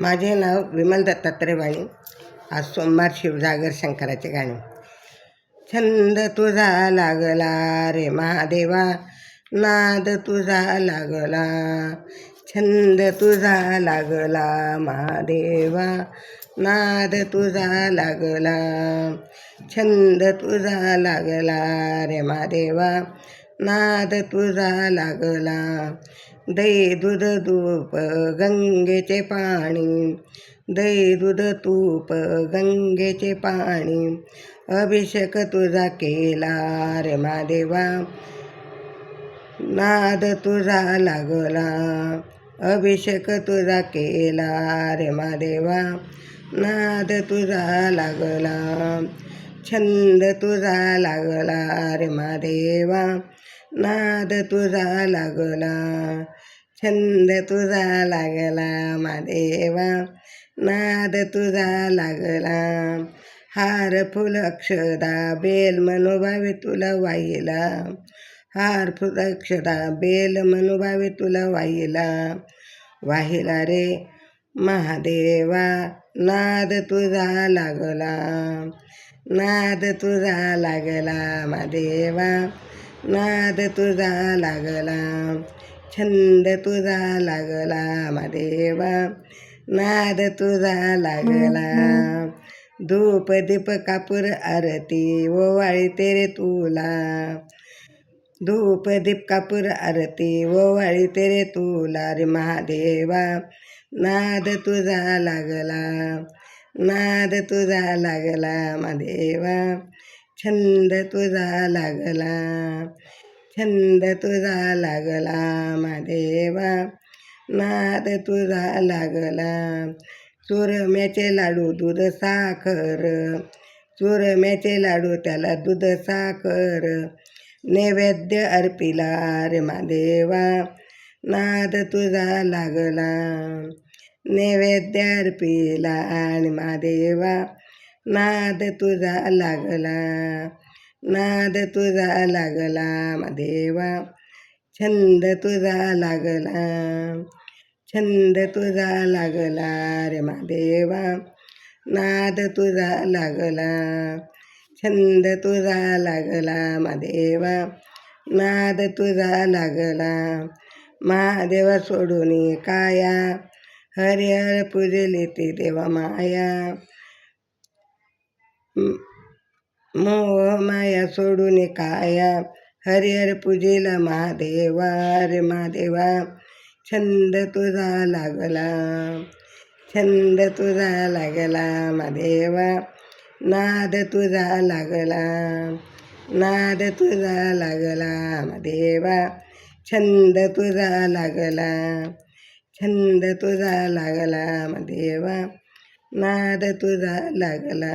माझे नाव विमल दत्तात्रयवाणी आज सोमवार शिवजागर शंकराचे गाणे. छंद तुझा लागला रे महादेवा. नाद तुझा लागला. छंद तुझा लागला महादेवा. नाद तुझा लागला. छंद तुझा लागला रे महादेवा. नाद तुझा लागला. दही दूध तूप गंगेचे पाणी. दही दूध तूप गंगेचे पाणी. अभिषेक तुझा केला रे महादेवा. नाद तुझा लागला. अभिषेक तुझा केला रे महादेवा. नाद तुझा लागला. छंद तुझा लागला रे महादेवा. नाद तुझा लागला छंद तुझा लागला महादेवा नाद तुझा लागला हार फुल अक्षदा बेल मनोभावे तुला वाहिला. हार फुल अक्षदा बेल मनोभावे तुला वाहिला. वाहिला रे महादेवा नाद तुझा लागला. नाद तुझा लागला महादेवा नाद तुझा लागला छंद तुझा लागला महादेवा नाद तुझा लागला धूप दीप कापूर आरती ओवाळी तेरे तुला. धूप दीप कापूर आरती ओवाळी तेरे तुला रे महादेवा नाद तुझा लागला नाद तुझा लागला महादेवा छंद तुझा लागला छंद तुझा लागला महादेवा. नाद तुझा लागला चुरम्याचे लाडू दूध साखर चुरम्याचे लाडू त्याला दूध साखर. नैवेद्य अर्पिला रे महादेवा नाद तुझा लागला. नैवेद्य अर्पिला आणि महादेवा. नाद तुझा लागला नाद तुझा लागला महादेवा छंद तुझा लागला छंद तुझा लागला रे महादेवा नाद तुझा लागला छंद तुझा लागला महादेवा नाद तुझा लागला महादेवा सोडून काया. हरिहर पुजली ती देवा माया. मोह माया सोडून काया. हरिहर पूजेला महादेवा रे महादेवा छंद तुझा लागला. छंद तुझा लागला महादेवा नाद तुझा लागला. नाद तुझा लागला महादेवा छंद तुझा लागला. छंद तुझा लागला महादेवा नाद तुझा लागला.